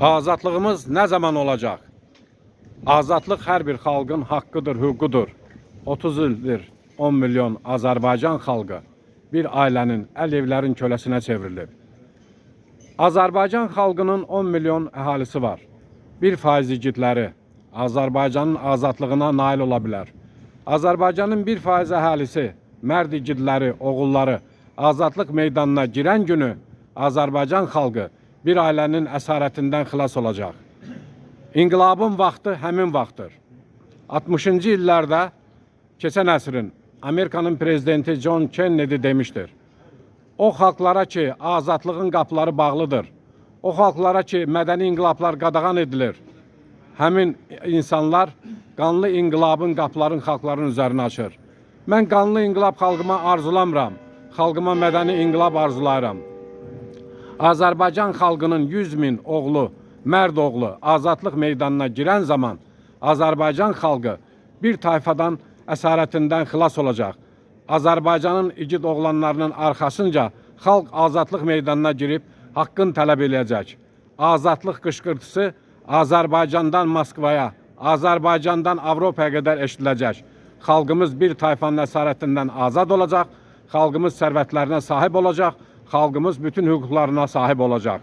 Azadlığımız ne zaman olacak? Azadlık her bir xalqın haqqıdır, hüququdur. 30 ildir 10 milyon Azərbaycan xalqı bir ailənin, əl evlərin köləsinə çevrilib. Azərbaycan xalqının 10 milyon əhalisi var. 1 faiz igidləri Azərbaycanın azadlığına nail ola bilər. Azərbaycanın 1 faiz əhalisi, mərd oğulları azadlıq meydanına girən günü Azərbaycan xalqı bir ailənin əsarətindən xilas olacaq. İnqilabın vaxtı həmin vaxtdır. 60-cı illərdə keçən əsrin Amerikanın prezidenti John Kennedy demiştir. O xalqlara ki, azadlığın qapıları bağlıdır. O xalqlara ki, mədəni inqilablar qadağan edilir. Həmin insanlar qanlı inqilabın qapıların xalqların üzərinə açır. Mən qanlı inqilab xalqıma arzulamıram. Xalqıma mədəni inqilab arzulayıram. Azərbaycan xalqının 100 min oğlu, mərd oğlu azadlıq meydanına girən zaman Azərbaycan xalqı bir tayfadan əsarətindən xilas olacaq. Azərbaycanın igid oğlanlarının arxasınca xalq azadlıq meydanına girib haqqın tələb eləyəcək. Azadlıq qışqırtısı Azərbaycandan Moskvaya, Azərbaycandan Avropaya qədər eşidiləcək. Xalqımız bir tayfanın əsarətindən azad olacaq, xalqımız sərvətlərinə sahib olacaq, xalqımız bütün hüquqlarına sahib olacaq.